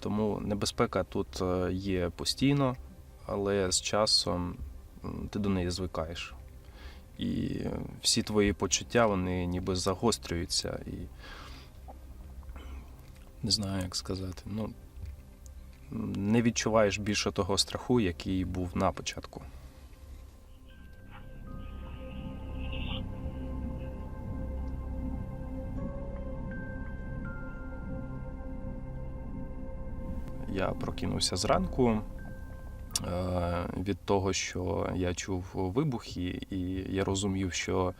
Тому небезпека тут е, є постійно, але з часом ти до неї звикаєш. І всі твої почуття вони ніби загострюються і не знаю, як сказати. Ну, не відчуваєш більше того страху, який був на початку. Я прокинувся зранку е, від того, що я чув вибухи, і я розумів, що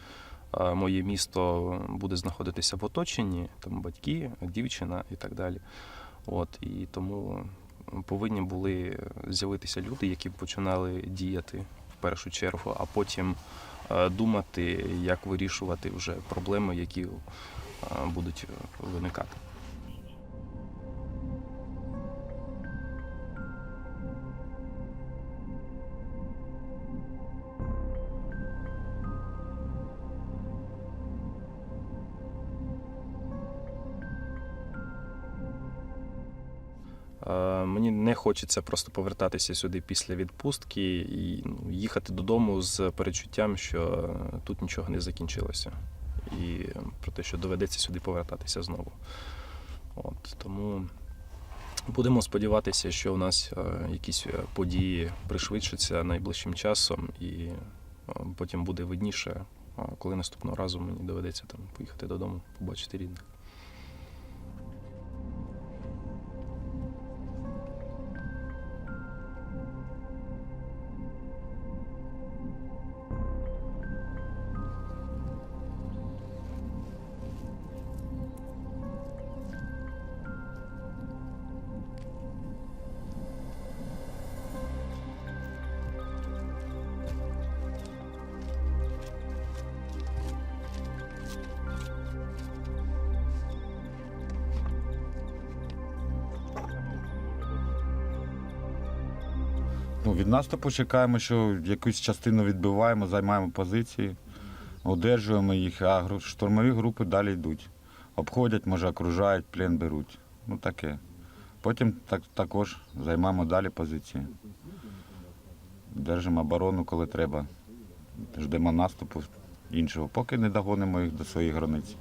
е, моє місто буде знаходитися в оточенні, там батьки, дівчина і так далі. От, і тому повинні були з'явитися люди, які починали діяти в першу чергу, а потім е, думати, як вирішувати вже проблеми, які будуть виникати. Мені не хочеться просто повертатися сюди після відпустки і ну, їхати додому з перечуттям, що тут нічого не закінчилося. І про те, що доведеться сюди повертатися знову. От, тому будемо сподіватися, що у нас е, якісь е, події пришвидшаться найближчим часом, і е, потім буде видніше, коли наступного разу мені доведеться там поїхати додому, побачити рідних. Ну, від наступу чекаємо, що якусь частину відбиваємо, займаємо позиції, одержуємо їх, а штурмові групи далі йдуть. Обходять, може, окружають, плен беруть. Ну таке. Потім так, також займаємо далі позиції. Держимо оборону, коли треба. Ждемо наступу іншого, поки не догонимо їх до своїх границь.